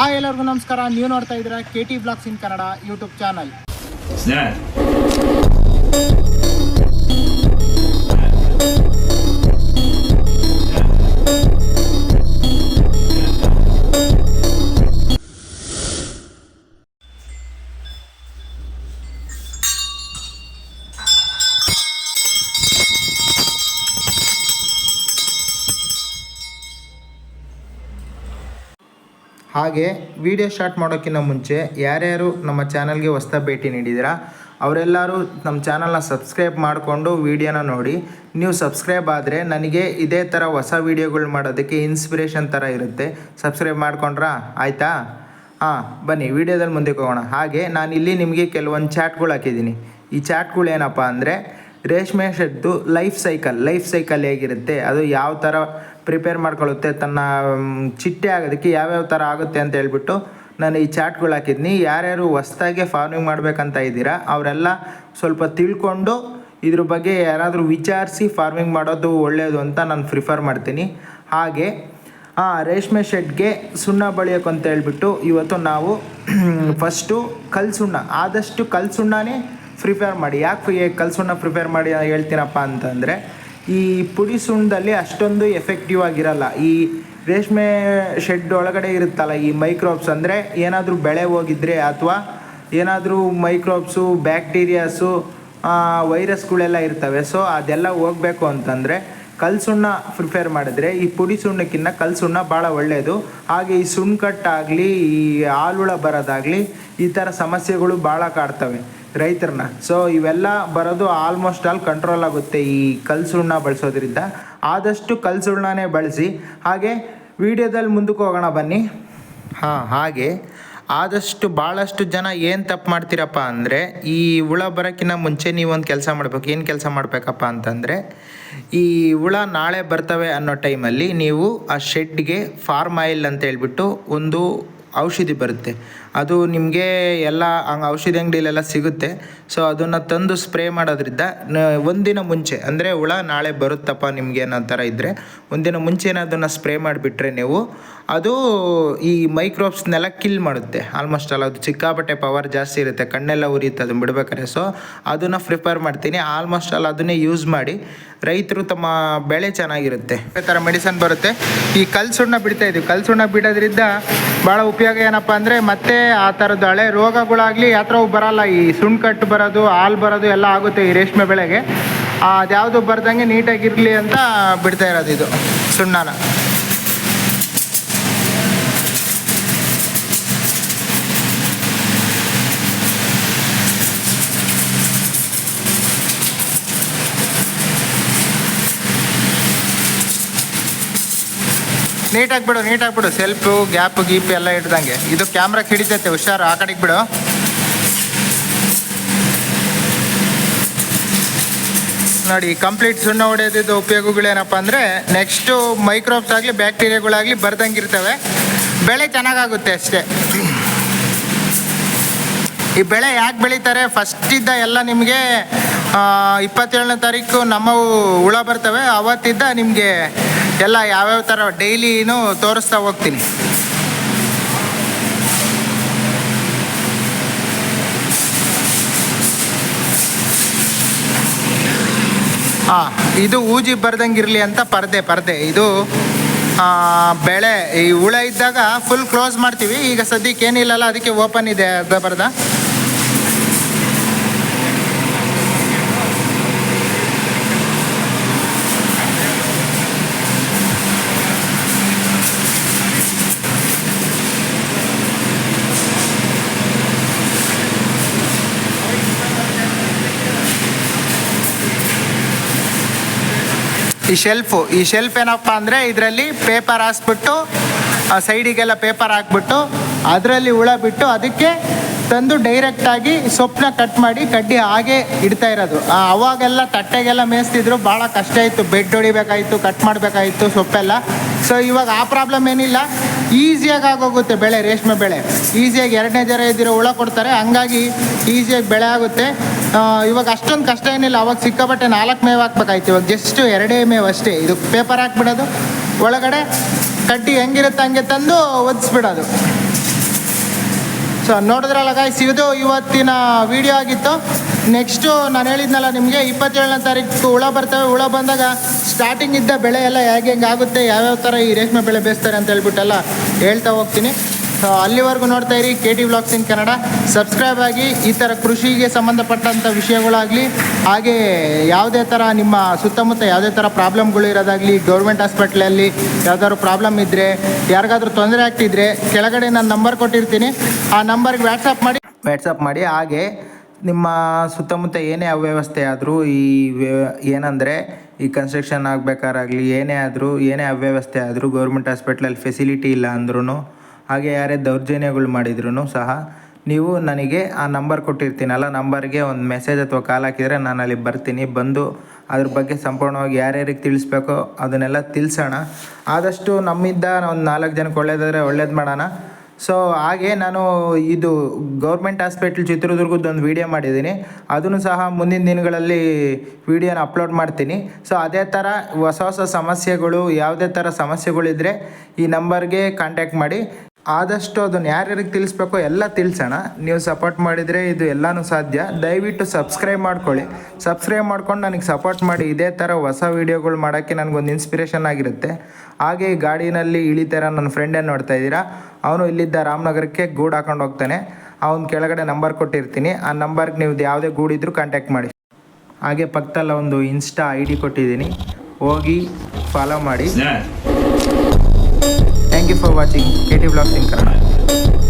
ಆ ಎಲ್ಲರಿಗೂ ನಮಸ್ಕಾರ. ನೀವು ನೋಡ್ತಾ ಇದ್ದೀರಾ K T blogs in Kannada YouTube channel ಹಾಗೆ ವಿಡಿಯೋ ಸ್ಟಾರ್ಟ್ ಮಾಡೋಕ್ಕಿಂತ ಮುಂಚೆ ಯಾರ್ಯಾರು ನಮ್ಮ ಚಾನಲ್ಗೆ ಹೊಸ್ತಾ ಭೇಟಿ ನೀಡಿದ್ದೀರಾ ಅವರೆಲ್ಲರೂ ನಮ್ಮ ಚಾನಲ್ನ ಸಬ್ಸ್ಕ್ರೈಬ್ ಮಾಡಿಕೊಂಡು ವಿಡಿಯೋನ ನೋಡಿ. ನೀವು ಸಬ್ಸ್ಕ್ರೈಬ್ ಆದರೆ ನನಗೆ ಇದೇ ಥರ ಹೊಸ ವೀಡಿಯೋಗಳು ಮಾಡೋದಕ್ಕೆ ಇನ್ಸ್ಪಿರೇಷನ್ ಥರ ಇರುತ್ತೆ. ಸಬ್ಸ್ಕ್ರೈಬ್ ಮಾಡ್ಕೊಂಡ್ರಾ? ಆಯಿತಾ? ಹಾಂ, ಬನ್ನಿ ವಿಡಿಯೋದಲ್ಲಿ ಮುಂದಕ್ಕೆ ಹೋಗೋಣ. ಹಾಗೆ ನಾನು ಇಲ್ಲಿ ನಿಮಗೆ ಕೆಲವೊಂದು ಚಾಟ್ಗಳು ಹಾಕಿದ್ದೀನಿ. ಈ ಚಾಟ್ಗಳು ಏನಪ್ಪ ಅಂದರೆ ರೇಷ್ಮೆ shed life cycle life cycle ಹೇಗಿರುತ್ತೆ, ಅದು ಯಾವ ಥರ ಪ್ರಿಪೇರ್ ಮಾಡ್ಕೊಳ್ಳುತ್ತೆ, ತನ್ನ ಚಿಟ್ಟೆ ಆಗೋದಕ್ಕೆ ಯಾವ್ಯಾವ ಥರ ಆಗುತ್ತೆ ಅಂತ ಹೇಳ್ಬಿಟ್ಟು ನಾನು ಈ ಚಾಟ್ಗಳು ಹಾಕಿದ್ನಿ. ಯಾರ್ಯಾರು ಹೊಸ್ದಾಗೆ ಫಾರ್ಮಿಂಗ್ ಮಾಡಬೇಕಂತ ಇದ್ದೀರಾ, ಅವರೆಲ್ಲ ಸ್ವಲ್ಪ ತಿಳ್ಕೊಂಡು ಇದ್ರ ಬಗ್ಗೆ ಯಾರಾದರೂ ವಿಚಾರಿಸಿ ಫಾರ್ಮಿಂಗ್ ಮಾಡೋದು ಒಳ್ಳೆಯದು ಅಂತ ನಾನು ಪ್ರಿಫರ್ ಮಾಡ್ತೀನಿ. ಹಾಗೆ, ಆ ರೇಷ್ಮೆ ಶೆಡ್ಗೆ ಸುಣ್ಣ ಬಳಿಯೋಕೆ ಅಂತ ಹೇಳ್ಬಿಟ್ಟು ಇವತ್ತು ನಾವು ಫಸ್ಟು ಕಲ್ಸುಣ್ಣ ಆದಷ್ಟು ಕಲ್ ಸುಣ್ಣನೇ ಪ್ರಿಪೇರ್ ಮಾಡಿ. ಯಾಕೆ ಕಲ್ಸುಣ್ಣ ಪ್ರಿಪೇರ್ ಮಾಡಿ ಹೇಳ್ತೀನಪ್ಪ ಅಂತಂದರೆ, ಈ ಪುಡಿ ಸುಣ್ಣದಲ್ಲಿ ಅಷ್ಟೊಂದು ಎಫೆಕ್ಟಿವ್ ಆಗಿರಲ್ಲ. ಈ ರೇಷ್ಮೆ ಶೆಡ್ ಒಳಗಡೆ ಇರುತ್ತಲ್ಲ, ಈ ಮೈಕ್ರೋಬ್ಸ್ ಅಂದರೆ ಏನಾದರೂ ಬೆಳೆ ಹೋಗಿದ್ರೆ ಅಥವಾ ಏನಾದರೂ ಮೈಕ್ರೋಬ್ಸು ಬ್ಯಾಕ್ಟೀರಿಯಾಸು ವೈರಸ್ಗಳೆಲ್ಲ ಇರ್ತವೆ. ಸೊ ಅದೆಲ್ಲ ಹೋಗಬೇಕು ಅಂತಂದರೆ, ಕಲ್ಸುಣ್ಣ ಪ್ರಿಪೇರ್ ಮಾಡಿದ್ರೆ ಈ ಪುಡಿ ಸುಣ್ಣಕ್ಕಿಂತ ಕಲ್ಸುಣ್ಣ ಭಾಳ ಒಳ್ಳೆಯದು ಹಾಗೆ ಈ ಸುಣ್ಣ ಕಟ್ಟಾಗಲಿ ಈ ಆಲುಳ ಬರೋದಾಗಲಿ ಈ ಥರ ಸಮಸ್ಯೆಗಳು ಭಾಳ ಕಾಡ್ತವೆ. ರೈತರನ್ನ. ಸೊ ಇವೆಲ್ಲ ಬರೋದು ಆಲ್ಮೋಸ್ಟ್ ಆಲ್ ಕಂಟ್ರೋಲ್ ಆಗುತ್ತೆ ಈ ಕಲ್ಸುಣ್ಣ ಬಳಸೋದ್ರಿಂದ. ಆದಷ್ಟು ಕಲ್ಸುಣ್ಣನೇ ಬಳಸಿ. ಹಾಗೆ ವಿಡಿಯೋದಲ್ಲಿ ಮುಂದಕ್ಕೆ ಹೋಗೋಣ ಬನ್ನಿ. ಹಾಂ, ಹಾಗೆ. ಆದಷ್ಟು ಭಾಳಷ್ಟು ಜನ ಏನು ತಪ್ಪು ಮಾಡ್ತೀರಪ್ಪ ಅಂದರೆ, ಈ ಹುಳ ಬರೋಕ್ಕಿಂತ ಮುಂಚೆ ನೀವೊಂದು ಕೆಲಸ ಮಾಡಬೇಕು. ಏನು ಕೆಲಸ ಮಾಡಬೇಕಪ್ಪ ಅಂತಂದರೆ, ಈ ಹುಳ ನಾಳೆ ಬರ್ತವೆ ಅನ್ನೋ ಟೈಮಲ್ಲಿ ನೀವು ಆ ಶೆಡ್ಗೆ ಫಾರ್ಮ್ ಆಯಿಲ್ ಅಂತ ಹೇಳ್ಬಿಟ್ಟು ಒಂದು ಔಷಧಿ ಬರುತ್ತೆ. ಅದು ನಿಮಗೆ ಎಲ್ಲ ಹಂಗೆ ಔಷಧಿ ಅಂಗಡಿಲೆಲ್ಲ ಸಿಗುತ್ತೆ. ಸೊ ಅದನ್ನು ತಂದು ಸ್ಪ್ರೇ ಮಾಡೋದ್ರಿಂದ ಒಂದಿನ ಮುಂಚೆ, ಅಂದರೆ ಹುಳ ನಾಳೆ ಬರುತ್ತಪ್ಪ ನಿಮಗೆ ಅನ್ನೋ ಥರ ಇದ್ದರೆ ಒಂದಿನ ಮುಂಚೆನೇ ಅದನ್ನು ಸ್ಪ್ರೇ ಮಾಡಿಬಿಟ್ರೆ ನೀವು, ಅದು ಈ ಮೈಕ್ರೋಬ್ಸ್ನೆಲ್ಲ ಕಿಲ್ ಮಾಡುತ್ತೆ. ಆಲ್ಮೋಸ್ಟ್ ಅಲ್ಲ, ಅದು ಸಿಕ್ಕಾಪಟ್ಟೆ ಪವರ್ ಜಾಸ್ತಿ ಇರುತ್ತೆ. ಕಣ್ಣೆಲ್ಲ ಉರಿಯುತ್ತೆ, ಅದನ್ನು ಬಿಡ್ಬೇಕಾದ್ರೆ. ಸೊ ಅದನ್ನು ಪ್ರಿಪೇರ್ ಮಾಡ್ತೀನಿ. ಆಲ್ಮೋಸ್ಟ್ ಅಲ್ಲ, ಅದನ್ನೇ ಯೂಸ್ ಮಾಡಿ ರೈತರು ತಮ್ಮ ಬೆಳೆ ಚೆನ್ನಾಗಿರುತ್ತೆ. ಈ ಥರ ಮೆಡಿಸನ್ ಬರುತ್ತೆ. ಈ ಕಲ್ ಸುಣ್ಣ ಬಿಡ್ತಾ ಇದ್ದೀವಿ ಕಲ್ ಸುಣ್ಣ ಬಿಡೋದ್ರಿಂದ ಭಾಳ ಉಪಯೋಗ ಏನಪ್ಪ ಅಂದರೆ ಮತ್ತೆ ಆ ಥರದ್ದು ಹಳೆ ರೋಗಗಳಾಗಲಿ ಆ ಥರವು ಬರಲ್ಲ. ಈ ಸುಣ್ಣ ಕಟ್ಟು ಬರೋದು, ಹಾಲು ಬರೋದು ಎಲ್ಲ ಆಗುತ್ತೆ ಈ ರೇಷ್ಮೆ ಬೆಳೆಗೆ. ಅದ್ಯಾವುದು ಬರ್ದಂಗೆ ನೀಟಾಗಿರಲಿ ಅಂತ ಬಿಡ್ತಾ ಇರೋದು ಇದು ಸುಣ್ಣನ. ನೀಟಾಗಿ ಬಿಡು ನೀಟಾಗಿ ಬಿಡು. ಸೆಲ್ಫು ಗ್ಯಾಪ್ ಗೀಪ್ ಎಲ್ಲ ಇಡ್ದಂಗೆ. ಇದು ಕ್ಯಾಮ್ರಾ ಹಿಡಿತೈತೆ, ಹುಷಾರು. ಆ ಕಡೆಗೆ ಬಿಡು. ನೋಡಿ ಕಂಪ್ಲೀಟ್ ಸುಣ್ಣ ಹೊಡೆಯೋದಿದ್ದು ಉಪಯೋಗಗಳೇನಪ್ಪ ಅಂದರೆ ನೆಕ್ಸ್ಟು ಮೈಕ್ರೋಬ್ಸ್ ಆಗಲಿ ಬ್ಯಾಕ್ಟೀರಿಯಾಗಳಾಗಲಿ ಬರ್ದಂಗಿರ್ತವೆ. ಬೆಳೆ ಚೆನ್ನಾಗಾಗುತ್ತೆ ಅಷ್ಟೇ. ಈ ಬೆಳೆ ಯಾಕೆ ಬೆಳೀತಾರೆ? ಇದ್ದ ಎಲ್ಲ ನಿಮಗೆ ಇಪ್ಪತ್ತೇಳನೇ ತಾರೀಕು ನಮ್ಮವು ಹುಳ ಬರ್ತವೆ. ಅವತ್ತಿದ್ದ ನಿಮಗೆ ಎಲ್ಲ ಯಾವ್ಯಾವ ಥರ ಡೈಲಿನೂ ತೋರಿಸ್ತಾ ಹೋಗ್ತೀನಿ. ಹಾಂ ಇದು ಊಜಿ ಬರ್ದಂಗಿರಲಿ ಅಂತ ಪರದೆ ಪರದೆ. ಇದು ಬೆಳೆ, ಈ ಹುಳ ಇದ್ದಾಗ ಫುಲ್ ಕ್ಲೋಸ್ ಮಾಡ್ತೀವಿ. ಈಗ ಸದ್ಯಕ್ಕೆ ಏನಿಲ್ಲಲ್ಲ, ಅದಕ್ಕೆ ಓಪನ್ ಇದೆ, ಅರ್ಧ ಬರ್ಧ ಈ ಶೆಲ್ಫು ಈ ಶೆಲ್ಫ್ ಏನಪ್ಪ ಅಂದರೆ ಇದರಲ್ಲಿ ಪೇಪರ್ ಹಾಸ್ಬಿಟ್ಟು, ಆ ಸೈಡಿಗೆಲ್ಲ ಪೇಪರ್ ಹಾಕ್ಬಿಟ್ಟು, ಅದರಲ್ಲಿ ಹುಳ ಬಿಟ್ಟು ಅದಕ್ಕೆ ತಂದು ಡೈರೆಕ್ಟಾಗಿ ಸೊಪ್ಪನ್ನ ಕಟ್ ಮಾಡಿ ಕಡ್ಡಿ ಹಾಗೆ ಇಡ್ತಾ ಇರೋದು. ಅವಾಗೆಲ್ಲ ತಟ್ಟೆಗೆಲ್ಲ ಮೇಯಿಸ್ತಿದ್ರು, ಭಾಳ ಕಷ್ಟ ಇತ್ತು. ಬೆಡ್ ಹೊಡಿಬೇಕಾಯಿತು ಕಟ್ ಮಾಡಬೇಕಾಯಿತು ಸೊಪ್ಪೆಲ್ಲ. ಸೊ ಇವಾಗ ಆ ಪ್ರಾಬ್ಲಮ್ ಏನಿಲ್ಲ. ಈಸಿಯಾಗಿ ಆಗೋಗುತ್ತೆ ಬೆಳೆ, ರೇಷ್ಮೆ ಬೆಳೆ. ಈಸಿಯಾಗಿ ಎರಡನೇ ಜರ ಇದ್ದಿರೋ ಹುಳ ಕೊಡ್ತಾರೆ. ಹಂಗಾಗಿ ಈಸಿಯಾಗಿ ಬೆಳೆ ಆಗುತ್ತೆ. ಇವಾಗ ಅಷ್ಟೊಂದು ಕಷ್ಟ ಏನಿಲ್ಲ, ಅವಾಗ ಸಿಕ್ಕಾಪಟ್ಟೆ ನಾಲ್ಕು ಮೇವು ಹಾಕ್ಬೇಕಾಯ್ತು. ಇವಾಗ ಜಸ್ಟ್ ಎರಡೇ ಮೇವು ಅಷ್ಟೇ. ಇದು ಪೇಪರ್ ಹಾಕ್ಬಿಡೋದು, ಒಳಗಡೆ ಕಡ್ಡಿ ಹೆಂಗಿರುತ್ತೆ ಹಂಗೆ ತಂದು ಒದಿಸ್ಬಿಡೋದು. ಸೊ ನೋಡಿದ್ರಲ್ಲ ಗಾಯ್ಸ್ ಇದು ಇವತ್ತಿನ ವಿಡಿಯೋ ಆಗಿತ್ತು. ನೆಕ್ಸ್ಟು ನಾನು ಹೇಳಿದ್ನಲ್ಲ ನಿಮಗೆ, ಇಪ್ಪತ್ತೇಳನೇ ತಾರೀಕು ಹುಳ ಬರ್ತವೆ. ಹುಳ ಬಂದಾಗ ಸ್ಟಾರ್ಟಿಂಗ್ ಇದ್ದ ಬೆಳೆ ಎಲ್ಲ ಹೇಗೆ ಹೆಂಗೆ ಆಗುತ್ತೆ, ಯಾವ್ಯಾವ ಥರ ಈ ರೇಷ್ಮೆ ಬೆಳೆ ಬೇಯಿಸ್ತಾರೆ ಅಂತ ಹೇಳ್ಬಿಟ್ಟೆಲ್ಲ ಹೇಳ್ತಾ ಹೋಗ್ತೀನಿ. ಅಲ್ಲಿವರೆಗೂ ನೋಡ್ತಾ ಇರಿ K T vlogs in Kannada subscribe ಆಗಿ ಈ ಥರ ಕೃಷಿಗೆ ಸಂಬಂಧಪಟ್ಟಂಥ ವಿಷಯಗಳಾಗಲಿ, ಹಾಗೆ ಯಾವುದೇ ಥರ ನಿಮ್ಮ ಸುತ್ತಮುತ್ತ ಯಾವುದೇ ಥರ ಪ್ರಾಬ್ಲಮ್ಗಳು ಇರೋದಾಗಲಿ ಗೌರ್ಮೆಂಟ್ ಹಾಸ್ಪಿಟ್ಲಲ್ಲಿ ಯಾವ್ದಾದ್ರು ಪ್ರಾಬ್ಲಮ್ ಇದ್ದರೆ ಯಾರಿಗಾದ್ರೂ ತೊಂದರೆ ಆಗ್ತಿದ್ರೆ ಕೆಳಗಡೆ ನಾನು ನಂಬರ್ ಕೊಟ್ಟಿರ್ತೀನಿ. ಆ ನಂಬರ್ಗೆ ವ್ಯಾಟ್ಸಪ್ ಮಾಡಿ. ವ್ಯಾಟ್ಸಪ್ ಮಾಡಿ. ಹಾಗೆ ನಿಮ್ಮ ಸುತ್ತಮುತ್ತ ಏನೇ ಅವ್ಯವಸ್ಥೆ ಆದರೂ ಈ ಏನಂದರೆ ಈ ಕನ್ಸ್ಟ್ರಕ್ಷನ್ ಆಗಬೇಕಾರಾಗಲಿ, ಏನೇ ಆದರೂ, ಏನೇ ಅವ್ಯವಸ್ಥೆ ಆದರೂ ಗೌರ್ಮೆಂಟ್ ಹಾಸ್ಪಿಟ್ಲಲ್ಲಿ ಫೆಸಿಲಿಟಿ ಇಲ್ಲ ಅಂದ್ರೂ ಹಾಗೆ ಯಾರೇ ದೌರ್ಜನ್ಯಗಳು ಮಾಡಿದ್ರೂ ಸಹ ನೀವು ನನಗೆ ಆ ನಂಬರ್ ಕೊಟ್ಟಿರ್ತೀನಲ್ಲ, ನಂಬರ್ಗೆ ಒಂದು ಮೆಸೇಜ್ ಅಥವಾ ಕಾಲ್ ಹಾಕಿದರೆ ನಾನು ಅಲ್ಲಿ ಬರ್ತೀನಿ. ಬಂದು ಅದ್ರ ಬಗ್ಗೆ ಸಂಪೂರ್ಣವಾಗಿ ಯಾರ್ಯಾರಿಗೆ ತಿಳಿಸ್ಬೇಕೋ ಅದನ್ನೆಲ್ಲ ತಿಳಿಸೋಣ. ಆದಷ್ಟು ನಮ್ಮಿಂದ ಒಂದು ನಾಲ್ಕು ಜನಕ್ಕೆ ಒಳ್ಳೇದಾದರೆ ಒಳ್ಳೇದು ಮಾಡೋಣ. ಸೊ ಹಾಗೆ ನಾನು ಇದು ಗೌರ್ಮೆಂಟ್ ಹಾಸ್ಪಿಟ್ಲ್ ಚಿತ್ರದುರ್ಗದ ಒಂದು ವಿಡಿಯೋ ಮಾಡಿದ್ದೀನಿ. ಅದನ್ನು ಸಹ ಮುಂದಿನ ದಿನಗಳಲ್ಲಿ ವಿಡಿಯೋನ ಅಪ್ಲೋಡ್ ಮಾಡ್ತೀನಿ. ಸೊ ಅದೇ ಥರ ಹೊಸ ಹೊಸ ಸಮಸ್ಯೆಗಳು, ಯಾವುದೇ ಥರ ಸಮಸ್ಯೆಗಳಿದ್ದರೆ ಈ ನಂಬರ್ಗೆ ಕಾಂಟ್ಯಾಕ್ಟ್ ಮಾಡಿ. ಆದಷ್ಟು ಅದನ್ನು ಯಾರ್ಯಾರಿಗೆ ತಿಳಿಸ್ಬೇಕೋ ಎಲ್ಲ ತಿಳಿಸೋಣ. ನೀವು ಸಪೋರ್ಟ್ ಮಾಡಿದರೆ ಇದು ಎಲ್ಲನೂ ಸಾಧ್ಯ. ದಯವಿಟ್ಟು ಸಬ್ಸ್ಕ್ರೈಬ್ ಮಾಡ್ಕೊಳ್ಳಿ. ಸಬ್ಸ್ಕ್ರೈಬ್ ಮಾಡ್ಕೊಂಡು ನನಗೆ ಸಪೋರ್ಟ್ ಮಾಡಿ. ಇದೇ ಥರ ಹೊಸ ವೀಡಿಯೋಗಳು ಮಾಡೋಕ್ಕೆ ನನಗೊಂದು ಇನ್ಸ್ಪಿರೇಷನ್ ಆಗಿರುತ್ತೆ. ಹಾಗೆ ಈ ಗಾಡಿನಲ್ಲಿ ಇಳಿತಾರ ನನ್ನ ಫ್ರೆಂಡೇ ನೋಡ್ತಾ ಇದ್ದೀರಾ? ಅವನು ಇಲ್ಲಿದ್ದ ರಾಮನಗರಕ್ಕೆ ಗೂಡು ಹಾಕೊಂಡು ಹೋಗ್ತಾನೆ. ಅವನ ಕೆಳಗಡೆ ನಂಬರ್ ಕೊಟ್ಟಿರ್ತೀನಿ. ಆ ನಂಬರ್ಗೆ ನೀವು ಯಾವುದೇ ಗೂಡಿದ್ರು ಕಾಂಟ್ಯಾಕ್ಟ್ ಮಾಡಿ. ಹಾಗೆ ಪಕ್ಕದಲ್ಲ ಒಂದು ಇನ್ಸ್ಟಾ ಐ ಡಿ ಕೊಟ್ಟಿದ್ದೀನಿ. ಹೋಗಿ ಫಾಲೋ ಮಾಡಿ. Thank you for watching K T blogs करना